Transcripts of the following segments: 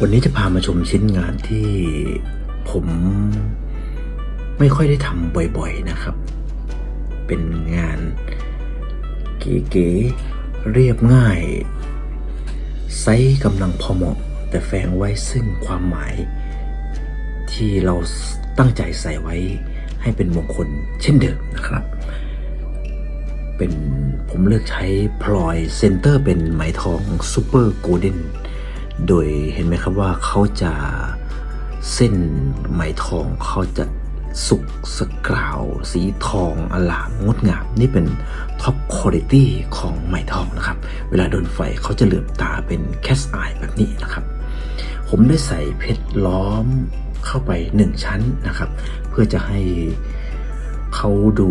วันนี้จะพามาชมชิ้นงานที่ผมไม่ค่อยได้ทำบ่อยๆนะครับ เป็นงานเก๋ๆเรียบง่าย ไซส์กำลังพอเหมาะ แต่แฝงไว้ซึ่งความหมาย ที่เราตั้งใจใส่ไว้ให้เป็นมงคลเช่นเดิมนะครับ เป็นผมเลือกใช้พลอยเซนเตอร์เป็นไหมทองซูเปอร์โกลเด้น โดยเห็นไหมครับว่าเขาจะเส้นไหมทองเขาจะสุกสกราว สีทองอลามงดงาม นี่เป็นท็อปคุณภาพของไหมทองนะครับ เวลาโดนไฟเขาจะเหลือบตาเป็นแคสไอแบบนี้นะครับ ผมได้ใส่เพชรล้อมเข้าไปหนึ่งชั้นนะครับ เพื่อจะให้เขาดู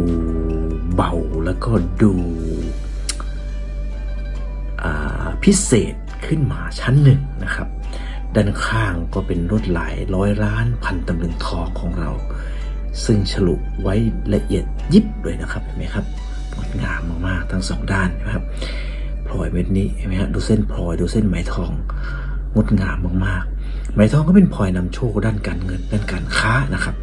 เบาแล้วก็ดูพิเศษ ขึ้นมาชั้นหนึ่งนะครับ ด้านข้างก็เป็นลวดลายร้อยล้านพันตำลึงทองของเรา ซึ่งฉลุไว้ละเอียดยิบเลยนะครับเห็นไหมครับงดงามมากๆทั้งสองด้านนะครับพลอยเม็ดนี้เห็นไหมครับดูเส้นพลอยดูเส้นไหมทองงดงามมากๆไหมทองก็เป็นพลอยนำโชคด้านการเงินด้านการค้านะครับ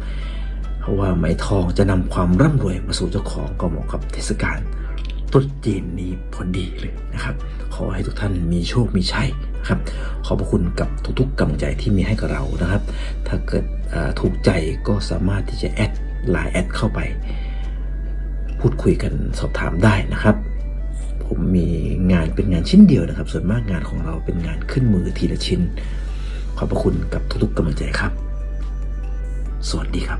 เพราะว่าไหมทองจะนำความร่ำรวยมาสู่เจ้าของก็เหมาะกับเทศกาลตรุษจีนนี้พอดีเลยนะครับ อให้ทุกท่านมีโชคมีชัยนะครับ ขอบพระคุณกับทุกๆกำลังใจที่มีให้กับเรานะครับ ถ้าเกิดถูกใจก็สามารถที่จะแอดไลน์แอดเข้าไป พูดคุยกันสอบถามได้นะครับ ผมมีงานเป็นงานชิ้นเดียวนะครับ ส่วนมากงานของเราเป็นงานขึ้นมือทีละชิ้น ขอบพระคุณกับทุกๆกำลังใจครับ สวัสดีครับ